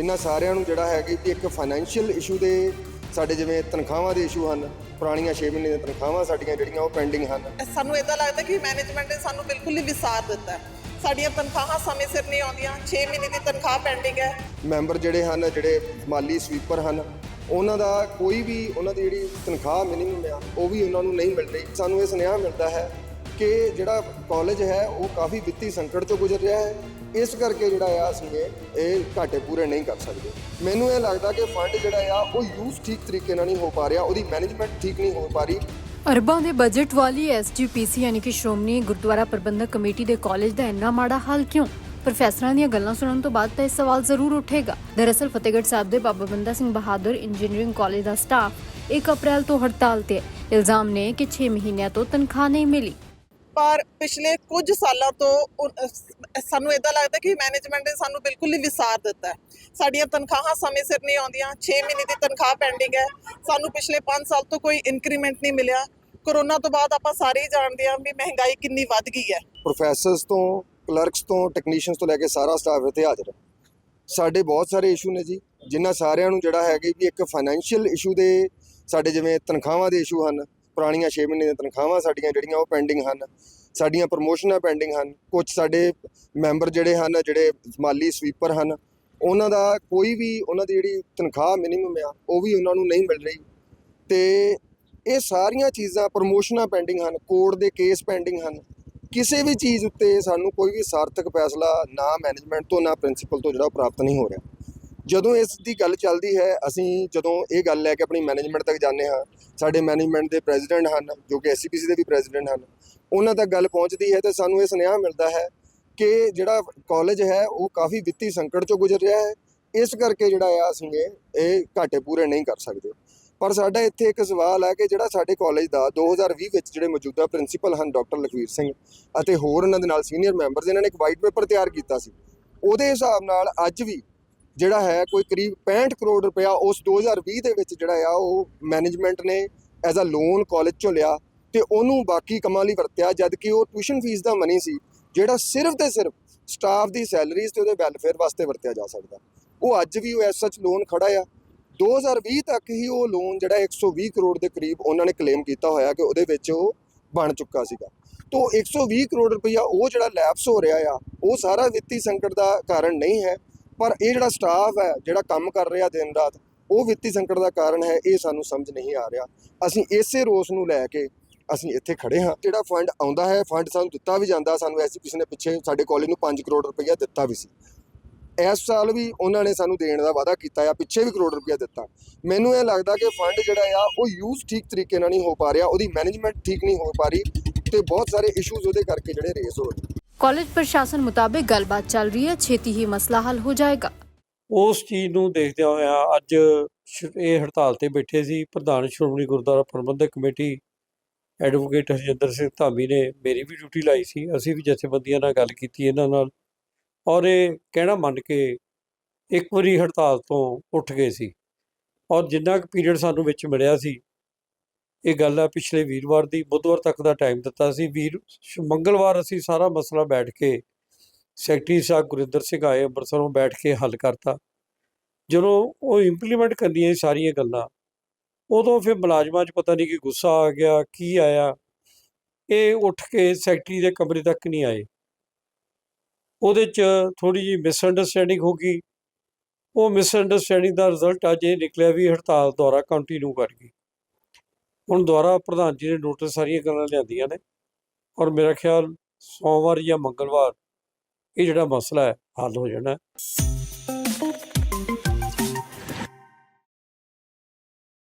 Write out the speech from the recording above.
ਜਿਨ੍ਹਾਂ ਸਾਰਿਆਂ ਨੂੰ ਜਿਹੜਾ ਹੈ ਕਿ ਇੱਕ ਫਾਈਨੈਂਸ਼ੀਅਲ ਇਸ਼ੂ ਦੇ ਸਾਡੇ ਜਿਵੇਂ ਤਨਖਾਹਾਂ ਦੇ ਇਸ਼ੂ ਹਨ ਪੁਰਾਣੀਆਂ 6 ਮਹੀਨੇ ਦੀਆਂ ਤਨਖਾਹਾਂ ਸਾਡੀਆਂ ਜਿਹੜੀਆਂ ਉਹ ਪੈਂਡਿੰਗ ਹਨ। ਸਾਨੂੰ ਇਦਾਂ ਲੱਗਦਾ ਕਿ ਮੈਨੇਜਮੈਂਟ ਨੇ ਸਾਨੂੰ ਬਿਲਕੁਲ ਹੀ ਵਿਸਾਰ ਦਿੱਤਾ ਸਾਡੀਆਂ ਤਨਖਾਹਾਂ ਸਮੇਂ ਸਿਰ ਨਹੀਂ ਆਉਂਦੀਆਂ 6 ਮਹੀਨੇ ਦੀ ਤਨਖਾਹ ਪੈਂਡਿੰਗ ਹੈ। ਮੈਂਬਰ ਜਿਹੜੇ ਹਨ ਜਿਹੜੇ ਮਾਲੀ ਸਵੀਪਰ ਹਨ ਉਹਨਾਂ ਦਾ ਕੋਈ ਵੀ ਉਹਨਾਂ ਦੀ ਜਿਹੜੀ ਤਨਖਾਹ ਮਿਨੀਮਮ ਆ ਉਹ ਵੀ ਉਹਨਾਂ ਨੂੰ ਨਹੀਂ ਮਿਲ ਰਹੀ। ਸਾਨੂੰ ਇਹ ਸੁਨੇਹਾ ਮਿਲਦਾ ਹੈ ਕਿ ਜਿਹੜਾ ਕਾਲਜ ਹੈ, ਉਹ ਕਾਫੀ ਵਿੱਤੀ ਸੰਕਟ ਚੋਂ ਗੁਜ਼ਰ ਰਿਹਾ ਹੈ। ਇਸ ਕਰਕੇ ਜਿਹੜਾ ਆ, ਅਸੀਂ ਇਹ ਇਹ ਘਾਟੇ ਪੂਰੇ ਨਹੀਂ ਕਰ ਸਕਦੇ। ਮੈਨੂੰ ਇਹ ਲੱਗਦਾ ਕਿ ਫੰਡ ਜਿਹੜਾ ਆ, ਉਹ ਯੂਜ਼ ਠੀਕ ਤਰੀਕੇ ਨਾਲ ਨਹੀਂ ਹੋ ਪਾ ਰਿਹਾ। ਉਹਦੀ ਮੈਨੇਜਮੈਂਟ ਠੀਕ ਨਹੀਂ ਹੋ ਪਾ ਰਹੀ। ਅਰਬਾਂ ਦੇ ਬਜਟ ਵਾਲੀ ਐਸਜੀਪੀਸੀ ਯਾਨੀ ਕਿ ਸ਼੍ਰੋਮਣੀ ਗੁਰਦੁਆਰਾ ਪ੍ਰਬੰਧਕ ਕਮੇਟੀ ਦੇ ਕਾਲਜ ਦਾ ਇੰਨਾ ਮਾੜਾ ਹਾਲ ਕਿਉਂ? ਪ੍ਰੋਫੈਸਰਾਂ ਦੀਆਂ ਗੱਲਾਂ ਸੁਣਨ ਤੋਂ ਬਾਅਦ ਤਾਂ ਇਹ ਸਵਾਲ ਜ਼ਰੂਰ ਉੱਠੇਗਾ। ਦਰਅਸਲ ਫਤਿਹਗੜ੍ਹ ਸਾਹਿਬ ਦੇ ਬਾਬਾ ਬੰਦਾ ਸਿੰਘ ਬਹਾਦਰ ਇੰਜੀਨੀਅਰਿੰਗ ਕਾਲਜ ਦਾ ਸਟਾਫ 1 ਅਪ੍ਰੈਲ ਤੋਂ ਹੜਤਾਲ ਤੇ ਹੈ। ਇਲਜ਼ਾਮ ਨੇ ਕਿ 6 ਮਹੀਨਿਆਂ ਤੋਂ ਤਨਖਾਹ ਨਹੀਂ ਮਿਲੀ। ਪਰ ਪਿਛਲੇ ਕੁਝ ਸਾਲਾਂ ਤੋਂ ਸਾਨੂੰ ਇਦਾਂ ਲੱਗਦਾ ਕਿ ਮੈਨੇਜਮੈਂਟ ਨੇ ਸਾਨੂੰ ਬਿਲਕੁਲ ਹੀ ਵਿਸਾਰ ਦਿੱਤਾ ਸਾਡੀਆਂ ਤਨਖਾਹਾਂ ਸਮੇਂ ਸਿਰ ਨਹੀਂ ਆਉਂਦੀਆਂ 6 ਮਹੀਨੇ ਦੀ ਤਨਖਾਹ ਪੈਂਡਿੰਗ ਹੈ। ਸਾਨੂੰ ਪਿਛਲੇ 5 ਸਾਲ ਤੋਂ ਕੋਈ ਇਨਕਰੀਮੈਂਟ ਨਹੀਂ ਮਿਲਿਆ। ਕਰੋਨਾ ਤੋਂ ਬਾਅਦ ਆਪਾਂ ਸਾਰੇ ਹੀ ਜਾਣਦੇ ਹਾਂ ਵੀ ਮਹਿੰਗਾਈ ਕਿੰਨੀ ਵੱਧ ਗਈ ਹੈ। ਪ੍ਰੋਫੈਸਰਸ ਤੋਂ ਕਲਰਕਸ ਤੋਂ ਟੈਕਨੀਸ਼ੀਅਨਸ ਤੋਂ ਲੈ ਕੇ ਸਾਰਾ ਸਟਾਫ ਇੱਥੇ ਹਾਜ਼ਰ ਹੈ। ਸਾਡੇ ਬਹੁਤ ਸਾਰੇ ਇਸ਼ੂ ਨੇ ਜੀ, ਜਿਨ੍ਹਾਂ ਸਾਰਿਆਂ ਨੂੰ ਜਿਹੜਾ ਹੈਗਾ ਕਿ ਵੀ ਇੱਕ ਫਾਈਨੈਂਸ਼ੀਅਲ ਇਸ਼ੂ ਦੇ ਸਾਡੇ ਜਿਵੇਂ ਤਨਖਾਹਾਂ ਦੇ ਇਸ਼ੂ ਹਨ ਪੁਰਾਣੀਆਂ 6 ਮਹੀਨੇ ਦੀਆਂ ਤਨਖਾਹਾਂ ਸਾਡੀਆਂ ਜਿਹੜੀਆਂ ਉਹ ਪੈਂਡਿੰਗ ਹਨ। ਸਾਡੀਆਂ ਪ੍ਰਮੋਸ਼ਨਾਂ ਪੈਂਡਿੰਗ ਹਨ। ਕੁਝ ਸਾਡੇ ਮੈਂਬਰ ਜਿਹੜੇ ਹਨ, ਜਿਹੜੇ ਮਾਲੀ ਸਵੀਪਰ ਹਨ, ਉਹਨਾਂ ਦਾ ਕੋਈ ਵੀ ਉਹਨਾਂ ਦੀ ਜਿਹੜੀ ਤਨਖਾਹ ਮਿਨੀਮਮ ਆ, ਉਹ ਵੀ ਉਹਨਾਂ ਨੂੰ ਨਹੀਂ ਮਿਲ ਰਹੀ। ਤੇ ਇਹ ਸਾਰੀਆਂ ਚੀਜ਼ਾਂ ਪ੍ਰਮੋਸ਼ਨਾਂ ਪੈਂਡਿੰਗ ਹਨ ਕੋਰਟ ਦੇ ਕੇਸ ਪੈਂਡਿੰਗ ਹਨ। ਕਿਸੇ ਵੀ ਚੀਜ਼ ਉੱਤੇ ਸਾਨੂੰ ਕੋਈ ਵੀ ਸਾਰਥਕ ਫੈਸਲਾ ਨਾ ਮੈਨੇਜਮੈਂਟ ਤੋਂ, ਨਾ ਪ੍ਰਿੰਸੀਪਲ ਤੋਂ ਜਿਹੜਾ ਉਹ ਪ੍ਰਾਪਤ ਨਹੀਂ ਹੋ ਰਿਹਾ। ਜਦੋਂ ਇਸ ਦੀ ਗੱਲ ਚੱਲਦੀ ਹੈ, ਅਸੀਂ ਜਦੋਂ ਇਹ ਗੱਲ ਲੈ ਕੇ ਆਪਣੀ ਮੈਨੇਜਮੈਂਟ ਤੱਕ ਜਾਂਦੇ ਹਾਂ, ਸਾਡੇ ਮੈਨੇਜਮੈਂਟ ਦੇ ਪ੍ਰੈਜ਼ੀਡੈਂਟ ਹਨ, ਜੋ ਕਿ ਐਸਸੀਪੀਸੀ ਦੇ ਵੀ ਪ੍ਰੈਜ਼ੀਡੈਂਟ ਹਨ, ਉਹਨਾਂ ਤੱਕ ਗੱਲ ਪਹੁੰਚਦੀ ਹੈ ਤੇ ਸਾਨੂੰ ਇਹ ਸੁਨੇਹਾ ਮਿਲਦਾ ਹੈ ਕਿ ਜਿਹੜਾ ਕਾਲਜ ਹੈ, ਉਹ ਕਾਫੀ ਵਿੱਤੀ ਸੰਕਟ ਚੋਂ ਗੁਜ਼ਰ ਰਿਹਾ ਹੈ, ਇਸ ਕਰਕੇ ਜਿਹੜਾ ਆ ਅਸੀਂ ਇਹ ਇਹ ਘਾਟੇ ਪੂਰੇ ਨਹੀਂ ਕਰ ਸਕਦੇ। ਪਰ ਸਾਡਾ ਇੱਥੇ ਇੱਕ ਸਵਾਲ ਹੈ ਕਿ ਜਿਹੜਾ ਸਾਡੇ ਕਾਲਜ ਦਾ 2020 ਵਿੱਚ ਜਿਹੜੇ ਮੌਜੂਦਾ ਪ੍ਰਿੰਸੀਪਲ ਹਨ ਡਾਕਟਰ ਲਖਵੀਰ ਸਿੰਘ ਅਤੇ ਹੋਰ ਉਹਨਾਂ ਦੇ ਨਾਲ ਸੀਨੀਅਰ ਮੈਂਬਰਸ ਇਹਨਾਂ ਨੇ ਇੱਕ ਵਾਈਟ ਪੇਪਰ ਤਿਆਰ ਕੀਤਾ ਸੀ। ਉਹਦੇ ਹਿਸਾਬ ਨਾਲ ਅੱਜ ਵੀ ਜਿਹੜਾ ਹੈ ਕੋਈ ਕਰੀਬ 65 ਕਰੋੜ ਰੁਪਇਆ ਉਸ 2020 ਦੇ ਵਿੱਚ ਜਿਹੜਾ ਆ, ਉਹ ਮੈਨੇਜਮੈਂਟ ਨੇ ਐਜ਼ ਅ ਲੋਨ ਕਾਲਜ ਚੋਂ ਲਿਆ ਤੇ ਉਹਨੂੰ ਬਾਕੀ ਕੰਮਾਂ ਲਈ ਵਰਤਿਆ ਜਦ ਕਿ ਉਹ ਟਿਊਸ਼ਨ ਫੀਸ ਦਾ ਮਨੀ ਸੀ, ਜਿਹੜਾ ਸਿਰਫ ਤੇ ਸਿਰਫ ਸਟਾਫ ਦੀ ਸੈਲਰੀਜ਼ ਤੇ ਉਹਦੇ ਵੈਲਫੇਅਰ ਵਾਸਤੇ ਵਰਤਿਆ ਜਾ ਸਕਦਾ। ਉਹ ਅੱਜ ਵੀ ਉਹ ਐਸ ਸੱਚ ਲੋਨ ਖੜਾ ਆ। 2020 ਤੱਕ ਹੀ ਉਹ ਲੋਨ ਜਿਹੜਾ 120 ਕਰੋੜ ਦੇ ਕਰੀਬ ਉਹਨਾਂ ਨੇ ਕਲੇਮ ਕੀਤਾ ਹੋਇਆ ਕਿ ਉਹਦੇ ਵਿੱਚ ਉਹ ਬਣ ਚੁੱਕਾ ਸੀਗਾ। ਤੋਂ 120 ਕਰੋੜ ਰੁਪਇਆ ਉਹ ਜਿਹੜਾ ਲੈਪਸ ਹੋ ਰਿਹਾ ਆ, ਉਹ ਸਾਰਾ ਵਿੱਤੀ ਸੰਕਟ ਦਾ ਕਾਰਨ ਨਹੀਂ ਹੈ। ਪਰ ਇਹ ਜਿਹੜਾ ਸਟਾਫ ਹੈ, ਜਿਹੜਾ ਕੰਮ ਕਰ ਰਿਹਾ ਦਿਨ ਰਾਤ, ਉਹ ਵਿੱਤੀ ਸੰਕਟ ਦਾ ਕਾਰਨ ਹੈ, ਇਹ ਸਾਨੂੰ ਸਮਝ ਨਹੀਂ ਆ ਰਿਹਾ। ਅਸੀਂ ਇਸੇ ਰੋਸ ਨੂੰ ਲੈ ਕੇ ਅਸੀਂ ਇੱਥੇ ਖੜੇ ਹਾਂ। ਜਿਹੜਾ ਫੰਡ ਆਉਂਦਾ ਹੈ ਫੰਡ ਸਾਨੂੰ ਦਿੱਤਾ ਵੀ ਜਾਂਦਾ, ਸਾਨੂੰ ਐਸੀ ਕਿਸੇ ਨੇ ਪਿੱਛੇ ਸਾਡੇ ਕਾਲਜ ਨੂੰ 5 ਕਰੋੜ ਰੁਪਇਆ ਦਿੱਤਾ ਵੀ ਸੀ। ਇਸ ਸਾਲ ਵੀ ਉਹਨਾਂ ਨੇ ਸਾਨੂੰ ਦੇਣ ਦਾ ਵਾਅਦਾ ਕੀਤਾ ਆ, ਪਿੱਛੇ ਵੀ ਕਰੋੜ ਰੁਪਇਆ ਦਿੱਤਾ। ਮੈਨੂੰ ਇਹ ਲੱਗਦਾ ਕਿ ਫੰਡ ਜਿਹੜਾ ਆ, ਉਹ ਯੂਜ਼ ਠੀਕ ਤਰੀਕੇ ਨਾਲ ਨਹੀਂ ਹੋ ਪਾ ਰਿਹਾ, ਉਹਦੀ ਮੈਨੇਜਮੈਂਟ ਠੀਕ ਨਹੀਂ ਹੋ ਪਾ ਰਹੀ ਤੇ ਬਹੁਤ ਸਾਰੇ ਇਸ਼ੂਜ਼ ਉਹਦੇ ਕਰਕੇ ਜਿਹੜੇ ਰੇਸ ਹੋ ਰਹੇ। ਕਾਲਜ ਪ੍ਰਸ਼ਾਸਨ ਮੁਤਾਬਿਕ ਗੱਲਬਾਤ ਚੱਲ ਰਹੀ ਹੈ। ਛੇਤੀ ਹੀ ਮਸਲਾ ਹੱਲ ਹੋ ਜਾਏਗਾ। ਉਸ ਚੀਜ਼ ਨੂੰ ਦੇਖਦਿਆਂ ਹੋਇਆ ਅੱਜ ਇਹ ਹੜਤਾਲ ਤੇ ਬੈਠੇ ਸੀ। ਪ੍ਰਧਾਨ ਸ਼੍ਰੋਮਣੀ ਗੁਰਦੁਆਰਾ ਪ੍ਰਬੰਧਕ ਕਮੇਟੀ ਐਡਵੋਕੇਟ ਹਰਜਿੰਦਰ ਸਿੰਘ ਧਾਮੀ ਨੇ ਮੇਰੀ ਵੀ ਡਿਊਟੀ ਲਾਈ ਸੀ। ਅਸੀਂ ਵੀ ਜਥੇਬੰਦੀਆਂ ਨਾਲ ਗੱਲ ਕੀਤੀ ਇਹਨਾਂ ਨਾਲ ਔਰ ਇਹ ਕਹਿਣਾ ਮੰਨ ਕੇ ਇੱਕ ਵਾਰੀ ਹੜਤਾਲ ਤੋਂ ਉੱਠ ਗਏ ਸੀ। ਔਰ ਜਿੰਨਾ ਕੁ ਪੀਰੀਅਡ ਸਾਨੂੰ ਵਿੱਚ ਮਿਲਿਆ ਸੀ ਇਹ ਗੱਲ ਆ, ਪਿਛਲੇ ਵੀਰਵਾਰ ਦੀ, ਬੁੱਧਵਾਰ ਤੱਕ ਦਾ ਟਾਈਮ ਦਿੱਤਾ ਸੀ। ਵੀਰ ਮੰਗਲਵਾਰ ਅਸੀਂ ਸਾਰਾ ਮਸਲਾ ਬੈਠ ਕੇ ਸੈਕਟਰੀ ਸਾਹਿਬ ਗੁਰਿੰਦਰ ਸਿੰਘ ਆਏ, ਅੰਮ੍ਰਿਤਸਰੋਂ ਬੈਠ ਕੇ ਹੱਲ ਕਰਤਾ। ਜਦੋਂ ਉਹ ਇੰਪਲੀਮੈਂਟ ਕਰਨੀਆਂ ਸੀ ਸਾਰੀਆਂ ਗੱਲਾਂ, ਉਦੋਂ ਫਿਰ ਮੁਲਾਜ਼ਮਾਂ 'ਚ ਪਤਾ ਨਹੀਂ ਕਿ ਗੁੱਸਾ ਆ ਗਿਆ, ਕੀ ਆਇਆ। ਇਹ ਉੱਠ ਕੇ ਸੈਕਟਰੀ ਦੇ ਕਮਰੇ ਤੱਕ ਨਹੀਂ ਆਏ। ਉਹਦੇ 'ਚ ਥੋੜੀ ਜਿਹੀ ਮਿਸਅੰਡਰਸਟੈਂਡਿੰਗ ਹੋ ਗਈ। ਉਹ ਮਿਸਅੰਡਰਸਟੈਂਡਿੰਗ ਦਾ ਰਿਜ਼ਲਟ ਅੱਜ ਇਹ ਨਿਕਲਿਆ ਵੀ ਹੜਤਾਲ ਦੁਆਰਾ ਕੰਟੀਨਿਊ ਕਰ ਗਈ। ਹੁਣ ਦੁਆਰਾ ਪ੍ਰਧਾਨ ਜੀ ਨੇ ਨੋਟਿਸ ਸਾਰੀਆਂ ਗੱਲਾਂ ਲਿਆਂਦੀਆਂ ਨੇ ਔਰ ਮੇਰਾ ਖਿਆਲ ਸੋਮਵਾਰ ਜਾਂ ਮੰਗਲਵਾਰ ਇਹ ਜਿਹੜਾ ਮਸਲਾ ਹੈ ਹੱਲ ਹੋ ਜਾਣਾ। ਹੈ